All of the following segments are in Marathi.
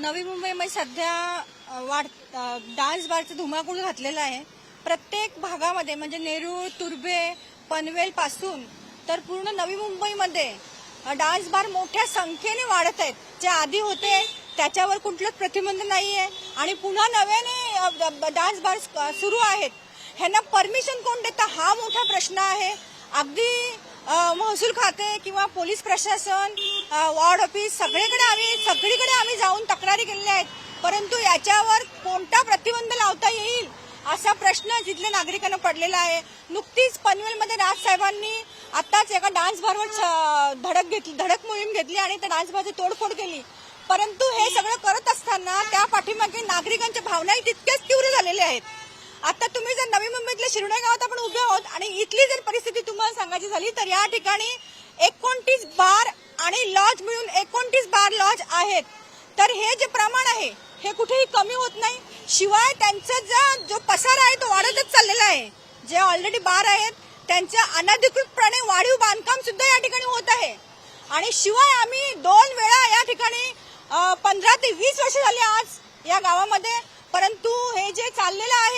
नवी मुंबईमध्ये सध्या वाढ डान्स बारचं धुमाकूळ घातलेलं आहे. प्रत्येक भागामध्ये म्हणजे नेरूळ तुर्भे पनवेल पासून तर पूर्ण नवी मुंबईमध्ये डान्स बार मोठ्या संख्येने वाढत आहेत. जे आधी होते त्याच्यावर कुठलंच प्रतिबंध नाही आहे आणि पुन्हा नव्याने डान्स बार सुरू आहेत. ह्यांना परमिशन कोण देतं? हा मोठा प्रश्न आहे. अगदी महसूल खाते किंवा पोलीस प्रशासन वॉर्ड ऑफिस सगळीकडे आम्ही सगळीकडे आम्ही जाऊन तक्रारी केलेल्या आहेत. परंतु याच्यावर कोणता प्रतिबंध लावता येईल असा प्रश्न तिथल्या नागरिकांना पडलेला आहे. नुकतीच पनवेलमध्ये राजसाहेबांनी आताच एका डान्स बारवर धडक घेतली धडक मोहीम घेतली आणि त्या डान्स बारची तोडफोड केली. परंतु हे सगळं करत असताना त्या पाठीमागे नागरिकांच्या भावनाही तितक्याच तीव्र झालेल्या आहेत. आता तुम्ही जर नवी मुंबईतल्या शिरोडा गावात आपण उभे आहोत आणि इथली जर परिस्थिती तुम्हाला सांगायची झाली तर या ठिकाणी एकोणतीस बार आणि लॉज मिळून एकोणतीस बार लॉज आहेत. तर हे जे प्रमाण आहे हे कुठेही कमी होत नाही. शिवाय त्यांचा जो जो पसारा आहे तो वाढतच चाललेला आहे. जे ऑलरेडी बार आहेत त्यांचं अनधिकृतपणे वाढीव बांधकाम सुद्धा या ठिकाणी होत आहे. आणि शिवाय आम्ही दोन वेळा या ठिकाणी पंधरा ते वीस वर्ष झाली आज या गावामध्ये. परंतु हे जे चाललेलं आहे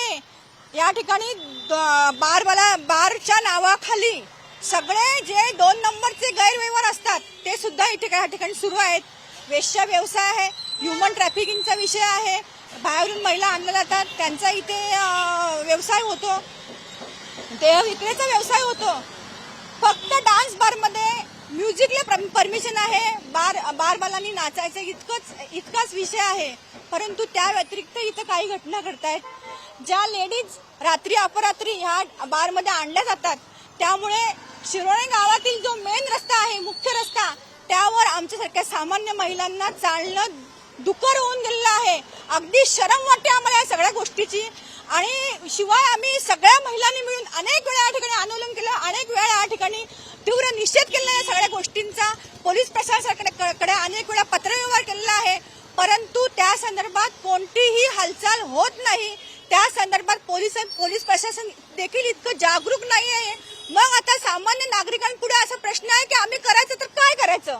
या ठिकाणी द- बारवाला बारच्या नावाखाली सगळे जे दोन नंबरचे गैरव्यवहार असतात ते सुद्धा इथे या ठिकाणी सुरू आहेत. वेश्या व्यवसाय आहे ह्युमन ट्रॅफिकिंगचा विषय आहे बाहेरून महिला आणल्या जातात त्यांचा इथे व्यवसाय होतो. देह विक्रेचा व्यवसाय होतो. फक्त डान्स बारमध्ये म्युझिकला परमिशन आहे. बार बारवालांनी नाचायचं इतकंच इतकाच विषय आहे. परंतु त्या व्यतिरिक्त इथं काही घटना घडतायत. ज्या लेडीज रात्री अपरात्री ह्या बारमध्ये आणल्या जातात त्यामुळे शिरोळे गावातील जो मेन रस्ता आहे मुख्य रस्ता त्यावर आमच्यासारख्या सामान्य महिलांना चालणं दुकर होऊन गेलेलं आहे. अगदी शरम वाटते आम्हाला या सगळ्या गोष्टीची. आणि शिवाय आम्ही सगळ्या महिलांनी मिळून अनेक वेळा या ठिकाणी आंदोलन केलं अनेक वेळा या ठिकाणी तीव्र निषेध केलेला या सगळ्या गोष्टींचा. पोलीस प्रशासनाकडे अनेक वेळा पत्रव्यवहार केलेला आहे. परंतु त्या संदर्भात कोणतीही हालचाल होत नाही. त्या संदर्भात पोलीस पोलीस प्रशासन देखील इतकं जागरूक नाही आहे मग आता सामान्य नागरिकांपुढे असा प्रश्न आहे की आम्ही करायचं तर काय करायचं?